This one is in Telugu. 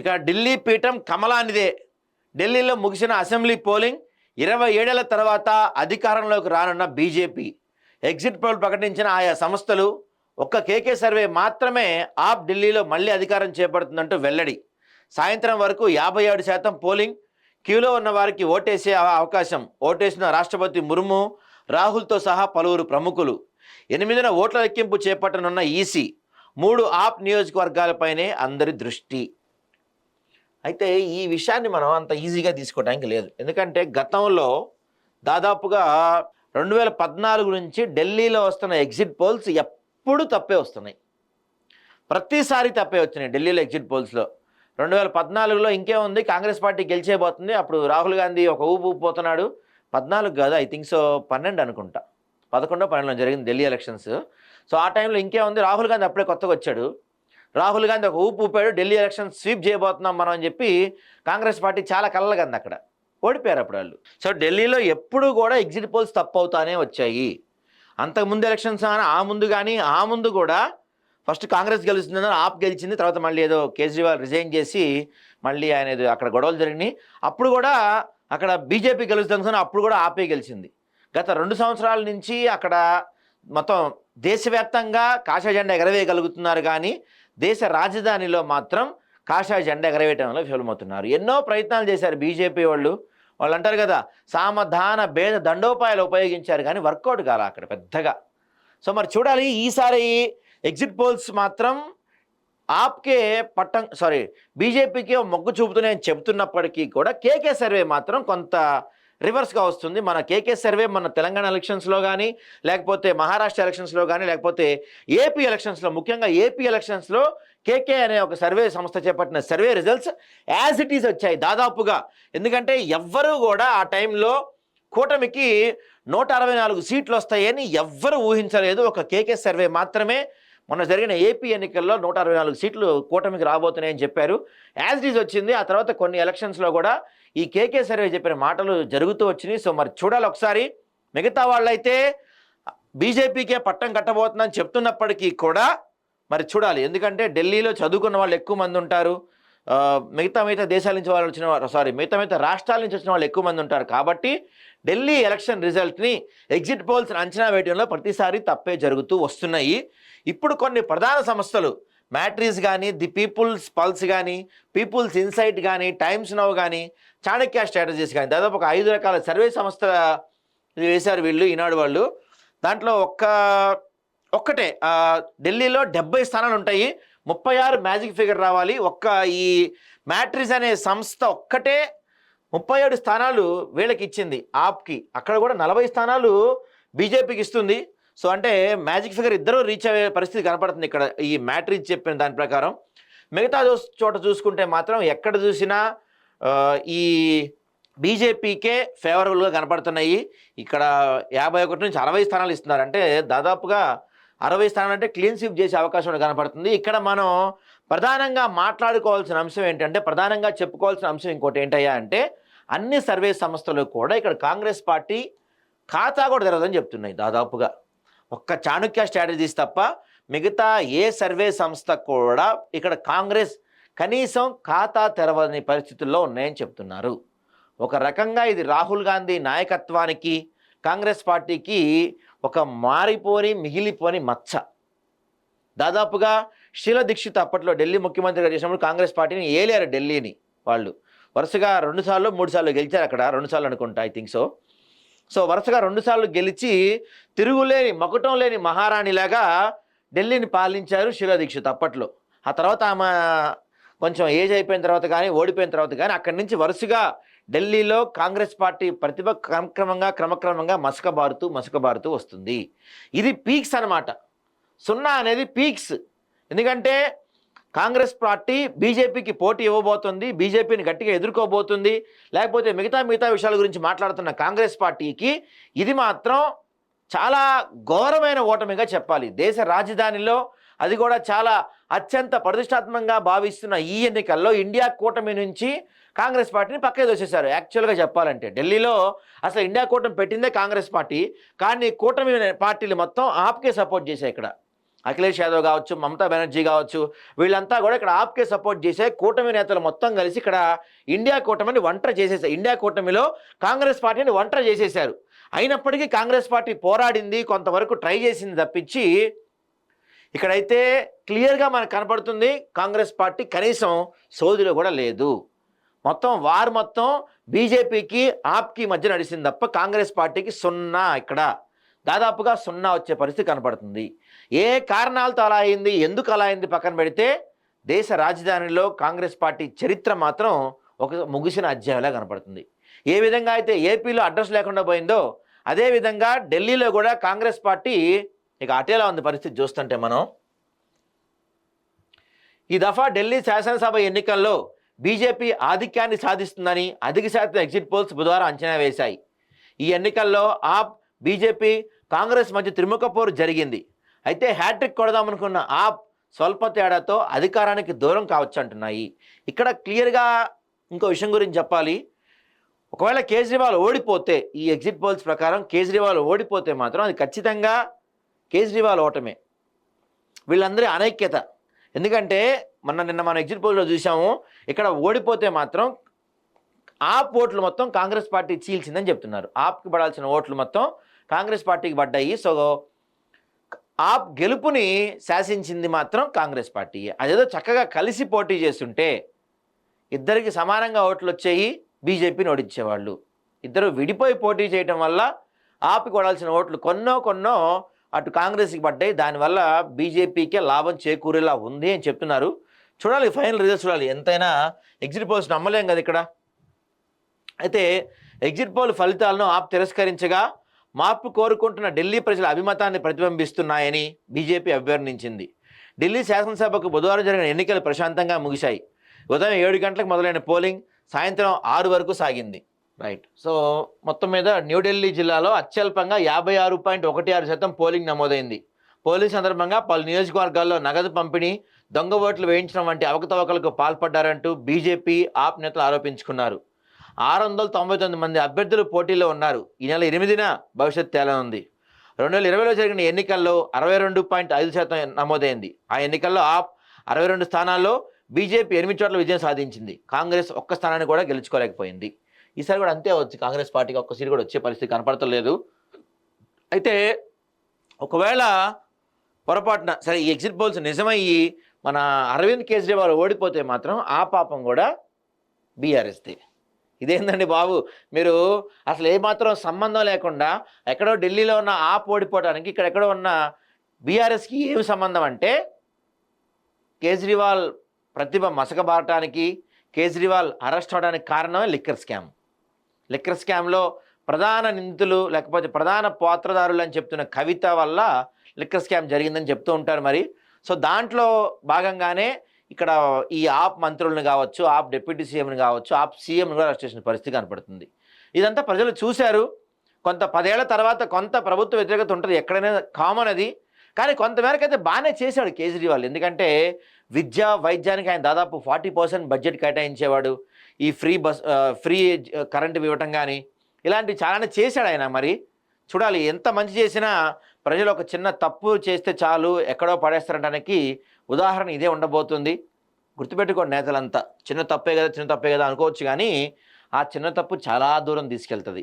ఇక ఢిల్లీ పీఠం కమలానిదే. ఢిల్లీలో ముగిసిన అసెంబ్లీ పోలింగ్ ఇరవై ఏడేళ్ళ తర్వాత అధికారంలోకి రానున్న బీజేపీ. ఎగ్జిట్ పోల్ ప్రకటించిన ఆయా సంస్థలు ఒక్క కేకే సర్వే మాత్రమే ఆప్ ఢిల్లీలో మళ్ళీ అధికారం చేపడుతుందంటూ వెల్లడి. సాయంత్రం వరకు యాభై ఏడు శాతం పోలింగ్ క్యూలో ఉన్న వారికి ఓటేసే అవకాశం. ఓటేసిన రాష్ట్రపతి ముర్ము రాహుల్తో సహా పలువురు ప్రముఖులు. ఎనిమిదిన ఓట్ల లెక్కింపు చేపట్టనున్న ఈసీ మూడు ఆప్ నియోజకవర్గాలపైనే అందరి దృష్టి. అయితే ఈ విషయాన్ని మనం అంత ఈజీగా తీసుకోవడానికి లేదు. ఎందుకంటే గతంలో దాదాపుగా రెండు వేల పద్నాలుగు నుంచి ఢిల్లీలో వస్తున్న ఎగ్జిట్ పోల్స్ ఎప్పుడు తప్పే వస్తున్నాయి. ప్రతిసారి తప్పే వచ్చినాయి ఢిల్లీలో ఎగ్జిట్ పోల్స్లో. రెండు వేల పద్నాలుగులో ఇంకేముంది కాంగ్రెస్ పార్టీ గెలిచేయబోతుంది అప్పుడు రాహుల్ గాంధీ ఒక ఊపు ఊపిపోతున్నాడు పద్నాలుగు కాదు ఐ థింక్ సో పన్నెండు అనుకుంటా. పదకొండో పన్నెండులో జరిగింది ఢిల్లీ ఎలక్షన్స్. సో ఆ టైంలో ఇంకేముంది రాహుల్ గాంధీ అప్పుడే కొత్తగా వచ్చాడు. రాహుల్ గాంధీ ఒక ఊపు ఊపాడు ఢిల్లీ ఎలక్షన్ స్వీప్ చేయబోతున్నాం మనం అని చెప్పి కాంగ్రెస్ పార్టీ చాలా కళ్ళగంది అక్కడ. ఓడిపోయారు అప్పుడు వాళ్ళు. సో ఢిల్లీలో ఎప్పుడు కూడా ఎగ్జిట్ పోల్స్ తప్పు అవుతానే వచ్చాయి అంతకుముందు ఎలక్షన్స్ కానీ ఆ ముందు కానీ ఆ ముందు కూడా ఫస్ట్ కాంగ్రెస్ గెలుస్తుందని ఆప్ గెలిచింది తర్వాత మళ్ళీ ఏదో కేజ్రీవాల్ రిజైన్ చేసి మళ్ళీ ఆయన అక్కడ గొడవలు జరిగినాయి. అప్పుడు కూడా అక్కడ బీజేపీ గెలుస్తుంది అప్పుడు కూడా ఆపే గెలిచింది. గత రెండు సంవత్సరాల నుంచి అక్కడ మొత్తం దేశవ్యాప్తంగా కాషాయ జెండా ఎగరవేయగలుగుతున్నారు కానీ దేశ రాజధానిలో మాత్రం కాషాయ జెండా ఎగరవేయటంలో విఫలమవుతున్నారు. ఎన్నో ప్రయత్నాలు చేశారు బీజేపీ వాళ్ళు. వాళ్ళు అంటారు కదా సామధాన భేద దండోపాయాలు ఉపయోగించారు కానీ వర్కౌట్ కాల అక్కడ పెద్దగా. సో మరి చూడాలి ఈసారి ఎగ్జిట్ పోల్స్ మాత్రం ఆప్కే పట్టం సారీ బీజేపీకి మొగ్గు చూపుతూనే చెబుతున్నప్పటికీ కూడా కేకే సర్వే మాత్రం కొంత రివర్స్గా వస్తుంది. మన కేకే సర్వే మన తెలంగాణ ఎలక్షన్స్లో కానీ లేకపోతే మహారాష్ట్ర ఎలక్షన్స్లో కానీ లేకపోతే ఏపీ ఎలక్షన్స్లో ముఖ్యంగా ఏపీ ఎలక్షన్స్లో కేకే అనే ఒక సర్వే సంస్థ చేపట్టిన survey results as it is వచ్చాయి దాదాపుగా. ఎందుకంటే ఎవ్వరూ కూడా ఆ టైంలో కూటమికి నూట అరవై నాలుగు సీట్లు వస్తాయని ఎవ్వరు ఊహించలేదు. ఒక కేకే సర్వే మాత్రమే మొన్న జరిగిన ఏపీ ఎన్నికల్లో నూట అరవై నాలుగు సీట్లు కూటమికి రాబోతున్నాయని చెప్పారు. యాజ్ ఇట్ ఈజ్ వచ్చింది. ఆ తర్వాత కొన్ని ఎలక్షన్స్లో కూడా ఈ కేకే సర్వే చెప్పిన మాటలు జరుగుతూ వచ్చినాయి. సో మరి చూడాలి ఒకసారి. మిగతా వాళ్ళైతే బీజేపీకే పట్టం కట్టబోతుందని చెప్తున్నప్పటికీ కూడా మరి చూడాలి. ఎందుకంటే ఢిల్లీలో చదువుకున్న వాళ్ళు ఎక్కువ మంది ఉంటారు. మిగతా మిగతా దేశాల నుంచి వాళ్ళు వచ్చిన వాళ్ళు సారీ మిగతా మిగతా రాష్ట్రాల నుంచి వచ్చిన వాళ్ళు ఎక్కువ మంది ఉంటారు. కాబట్టి ఢిల్లీ ఎలక్షన్ రిజల్ట్ని ఎగ్జిట్ పోల్స్ అంచనా వేయడంలో ప్రతిసారి తప్పే జరుగుతూ వస్తున్నాయి. ఇప్పుడు కొన్ని ప్రధాన సంస్థలు మ్యాట్రీస్ కానీ ది పీపుల్స్ పల్స్ కానీ పీపుల్స్ ఇన్సైట్ కానీ టైమ్స్ నవ్ కానీ చాణక్య స్ట్రాటజీస్ కానీ దాదాపు ఒక ఐదు రకాల సర్వే సంస్థ వేశారు వీళ్ళు ఈనాడు వాళ్ళు. దాంట్లో ఒక్క ఒక్కటే ఢిల్లీలో డెబ్బై స్థానాలు ఉంటాయి. ముప్పై ఆరు మ్యాజిక్ ఫిగర్ రావాలి. ఒక్క ఈ మ్యాట్రిస్ అనే సంస్థ ఒక్కటే ముప్పై ఏడు స్థానాలు వీళ్ళకి ఇచ్చింది ఆప్కి. అక్కడ కూడా నలభై స్థానాలు బీజేపీకి ఇస్తుంది. సో అంటే మ్యాజిక్ ఫిగర్ ఇద్దరు రీచ్ అయ్యే పరిస్థితి కనపడుతుంది ఇక్కడ ఈ మ్యాట్రిక్స్ చెప్పిన దాని ప్రకారం. మిగతా చోట చూసుకుంటే మాత్రం ఎక్కడ చూసినా ఈ బీజేపీకే ఫేవరబుల్గా కనపడుతున్నాయి. ఇక్కడ యాభై ఒకటి నుంచి అరవై స్థానాలు ఇస్తున్నారు. అంటే దాదాపుగా అరవై స్థానాలు అంటే క్లీన్ స్వీప్ చేసే అవకాశం కూడా కనపడుతుంది. ఇక్కడ మనం ప్రధానంగా మాట్లాడుకోవాల్సిన అంశం ఏంటంటే ప్రధానంగా చెప్పుకోవాల్సిన అంశం ఇంకోటి ఏంటయ్యా అంటే అన్ని సర్వే సంస్థలు కూడా ఇక్కడ కాంగ్రెస్ పార్టీ ఖాతా కూడా తెరవదని చెప్తున్నాయి దాదాపుగా. ఒక్క చాణుక్య స్ట్రాటజీస్ తప్ప మిగతా ఏ సర్వే సంస్థ కూడా ఇక్కడ కాంగ్రెస్ కనీసం ఖాతా తెరవని పరిస్థితుల్లో ఉన్నాయని చెప్తున్నారు. ఒక రకంగా ఇది రాహుల్ గాంధీ నాయకత్వానికి కాంగ్రెస్ పార్టీకి ఒక మారిపోని మిగిలిపోని మచ్చ. దాదాపుగా శీల దీక్షిత్ అప్పట్లో ఢిల్లీ ముఖ్యమంత్రిగా చేసినప్పుడు కాంగ్రెస్ పార్టీని ఏలేరు ఢిల్లీని వాళ్ళు. వరుసగా రెండుసార్లు మూడుసార్లు గెలిచారు అక్కడ రెండుసార్లు అనుకుంటా ఐ థింక్ సో సో వరుసగా రెండుసార్లు గెలిచి తిరుగులేని మకుటం లేని మహారాణిలాగా ఢిల్లీని పాలించారు శిలా దీక్షిత్ అప్పట్లో. ఆ తర్వాత ఆమె కొంచెం ఏజ్ అయిపోయిన తర్వాత కానీ ఓడిపోయిన తర్వాత కానీ అక్కడి నుంచి వరుసగా ఢిల్లీలో కాంగ్రెస్ పార్టీ ప్రతిభ క్రమక్రమంగా క్రమక్రమంగా మసకబారుతూ మసకబారుతూ వస్తుంది. ఇది పీక్స్ అన్నమాట. సున్నా అనేది పీక్స్. ఎందుకంటే కాంగ్రెస్ పార్టీ బీజేపీకి పోటీ ఇవ్వబోతుంది బీజేపీని గట్టిగా ఎదుర్కోబోతుంది. లేకపోతే మిగతా మిగతా విషయాల గురించి మాట్లాడుతున్న కాంగ్రెస్ పార్టీకి ఇది మాత్రం చాలా ఘోరమైన ఓటమిగా చెప్పాలి. దేశ రాజధానిలో అది కూడా చాలా అత్యంత ప్రతిష్టాత్మకంగా భావిస్తున్న ఈ ఎన్నికల్లో ఇండియా కూటమి నుంచి కాంగ్రెస్ పార్టీని పక్కకి దోసేశారు యాక్చువల్గా చెప్పాలంటే ఢిల్లీలో అసలు ఇండియా కూటమి పెట్టిందే కాంగ్రెస్ పార్టీ. కానీ కూటమి పార్టీలు మొత్తం ఆప్కే సపోర్ట్ చేశాయి ఇక్కడ. అఖిలేష్ యాదవ్ కావచ్చు మమతా బెనర్జీ కావచ్చు వీళ్ళంతా కూడా ఇక్కడ ఆప్కే సపోర్ట్ చేసే కూటమి నేతలు మొత్తం కలిసి ఇక్కడ ఇండియా కూటమిని ఒంటరి చేసేసారు ఇండియా కూటమిలో కాంగ్రెస్ పార్టీని ఒంటరి చేసేశారు. అయినప్పటికీ కాంగ్రెస్ పార్టీ పోరాడింది కొంతవరకు ట్రై చేసింది తప్పించి ఇక్కడైతే క్లియర్గా మనకు కనపడుతుంది కాంగ్రెస్ పార్టీ కనీసం సోదిలో కూడా లేదు. మొత్తం వారు మొత్తం బీజేపీకి ఆప్కి మధ్య నడిచింది తప్ప కాంగ్రెస్ పార్టీకి సున్నా ఇక్కడ. దాదాపుగా సున్నా వచ్చే పరిస్థితి కనపడుతుంది. ఏ కారణాలతో అలా అయింది? ఎందుకు అలా అయింది? పక్కన పెడితే దేశ రాజధానిలో కాంగ్రెస్ పార్టీ చరిత్ర మాత్రం ఒక ముగిసిన అధ్యాయంలా కనపడుతుంది. ఏ విధంగా అయితే ఏపీలో అడ్రస్ లేకుండా పోయిందో అదేవిధంగా ఢిల్లీలో కూడా కాంగ్రెస్ పార్టీ ఇక అటేలా ఉంది పరిస్థితి చూస్తుంటే మనం. ఈ దఫా ఢిల్లీ శాసనసభ ఎన్నికల్లో బీజేపీ ఆధిక్యాన్ని సాధిస్తుందని అధిక శాతం ఎగ్జిట్ పోల్స్ బుధవారం అంచనా వేశాయి. ఈ ఎన్నికల్లో ఆప్ బీజేపీ కాంగ్రెస్ మధ్య త్రిముఖ పోరు జరిగింది. అయితే హ్యాట్రిక్ కొడదామనుకున్న ఆప్ స్వల్ప తేడాతో అధికారానికి దూరం కావచ్చు అంటున్నాయి ఇక్కడ క్లియర్గా ఇంకో విషయం గురించి చెప్పాలి. ఒకవేళ కేజ్రీవాల్ ఓడిపోతే ఈ ఎగ్జిట్ పోల్స్ ప్రకారం కేజ్రీవాల్ ఓడిపోతే మాత్రం అది ఖచ్చితంగా కేజ్రీవాల్ ఓటమే. వీళ్ళందరి అనైక్యత. ఎందుకంటే మొన్న నిన్న మనం ఎగ్జిట్ పోల్లో చూసాము ఇక్కడ ఓడిపోతే మాత్రం ఆప్ ఓట్లు మొత్తం కాంగ్రెస్ పార్టీ చీల్చిందని చెప్తున్నారు. ఆప్కి పడాల్సిన ఓట్లు మొత్తం కాంగ్రెస్ పార్టీకి పడ్డాయి. సో ఆప్ గెలుపుని శాసించింది మాత్రం కాంగ్రెస్ పార్టీ. అదేదో చక్కగా కలిసి పోటీ చేస్తుంటే ఇద్దరికి సమానంగా ఓట్లు వచ్చాయి బీజేపీని ఓడించేవాళ్ళు. ఇద్దరు విడిపోయి పోటీ చేయడం వల్ల ఆపి కొడాల్సిన ఓట్లు కొన్నో కొన్నో అటు కాంగ్రెస్కి పడ్డాయి. దానివల్ల బీజేపీకే లాభం చేకూరేలా ఉంది అని చెప్తున్నారు. చూడాలి ఫైనల్ రిజల్ట్స్ చూడాలి. ఎంతైనా ఎగ్జిట్ పోల్స్ నమ్మలేం కదా ఇక్కడ. అయితే ఎగ్జిట్ పోల్ ఫలితాలను ఆప్ తిరస్కరించగా మార్పు కోరుకుంటున్న ఢిల్లీ ప్రజల అభిమతాన్ని ప్రతిబింబిస్తున్నాయని బీజేపీ అభ్యర్థించింది ఢిల్లీ శాసనసభకు బుధవారం జరిగిన ఎన్నికలు ప్రశాంతంగా ముగిశాయి. ఉదయం ఏడు గంటలకు మొదలైన పోలింగ్ సాయంత్రం ఆరు వరకు సాగింది. రైట్. సో మొత్తం మీద న్యూఢిల్లీ జిల్లాలో అత్యల్పంగా యాభై ఆరు పాయింట్ ఒకటి ఆరు శాతం పోలింగ్ నమోదైంది. పోలింగ్ సందర్భంగా పలు నియోజకవర్గాల్లో నగదు పంపిణీ దొంగ ఓట్లు వేయించడం వంటి అవకతవకలకు పాల్పడ్డారంటూ బీజేపీ ఆప్ నేతలు ఆరోపించుకున్నారు. ఆరు వందల తొంభై తొమ్మిది మంది అభ్యర్థులు పోటీలో ఉన్నారు. ఈ నెల ఎనిమిదిన భవిష్యత్ తేలనుంది రెండు వేల ఇరవైలో జరిగిన ఎన్నికల్లో అరవై రెండు పాయింట్ ఐదు శాతం నమోదైంది. ఆ ఎన్నికల్లో ఆప్ అరవై రెండు స్థానాల్లో బీజేపీ ఎనిమిది చోట్ల విజయం సాధించింది. కాంగ్రెస్ ఒక్క స్థానాన్ని కూడా గెలుచుకోలేకపోయింది. ఈసారి కూడా అంతే వచ్చి కాంగ్రెస్ పార్టీకి ఒక్క సీటు కూడా వచ్చే పరిస్థితి కనపడతలేదు. అయితే ఒకవేళ పొరపాటున సరే ఈ ఎగ్జిట్ పోల్స్ నిజమయ్యి మన అరవింద్ కేజ్రీవాల్ ఓడిపోతే మాత్రం ఆ పాపం కూడా బీఆర్ఎస్దే. ఇదేందండి బాబు? మీరు అసలు ఏమాత్రం సంబంధం లేకుండా ఎక్కడో ఢిల్లీలో ఉన్న ఆ ఓడిపోవడానికి ఇక్కడ ఎక్కడో ఉన్న బీఆర్ఎస్కి ఏమి సంబంధం అంటే కేజ్రీవాల్ ప్రతిభ మసకబారటానికి కేజ్రీవాల్ అరెస్ట్ అవడానికి కారణమే లిక్కర్ స్కామ్. లిక్కర్ స్కామ్లో ప్రధాన నిందితులు లేకపోతే ప్రధాన పాత్రదారులు అని చెప్తున్న కవిత వల్ల లిక్కర్ స్కామ్ జరిగిందని చెప్తూ ఉంటారు మరి. సో దాంట్లో భాగంగానే ఇక్కడ ఈ ఆప్ మంత్రులను కావచ్చు ఆప్ డిప్యూటీ సీఎంని కావచ్చు ఆప్ సీఎంని కూడా అరెస్ట్ చేసిన పరిస్థితి కనపడుతుంది. ఇదంతా ప్రజలు చూశారు. కొంత పదేళ్ళ తర్వాత కొంత ప్రభుత్వ వ్యతిరేకత ఉంటుంది. ఎక్కడైనా కామన్ అది. కానీ కొంతమేరకు అయితే బాగానే చేశాడు కేజ్రీవాల్. ఎందుకంటే విద్య వైద్యానికి ఆయన దాదాపు ఫార్టీ పర్సెంట్ బడ్జెట్ కేటాయించేవాడు. ఈ ఫ్రీ బస్ ఫ్రీ కరెంట్ ఇవ్వటం కానీ ఇలాంటివి చాలానే చేశాడు ఆయన మరి. చూడాలి ఎంత మంచి చేసినా ప్రజలు ఒక చిన్న తప్పు చేస్తే చాలు ఎక్కడో పడేస్తారనడానికి ఉదాహరణ ఇదే ఉండబోతుంది. గుర్తుపెట్టుకోండి నేతలంతా చిన్న తప్పే కదా చిన్న తప్పే కదా అనుకోవచ్చు కానీ ఆ చిన్న తప్పు చాలా దూరం తీసుకెళ్తుంది.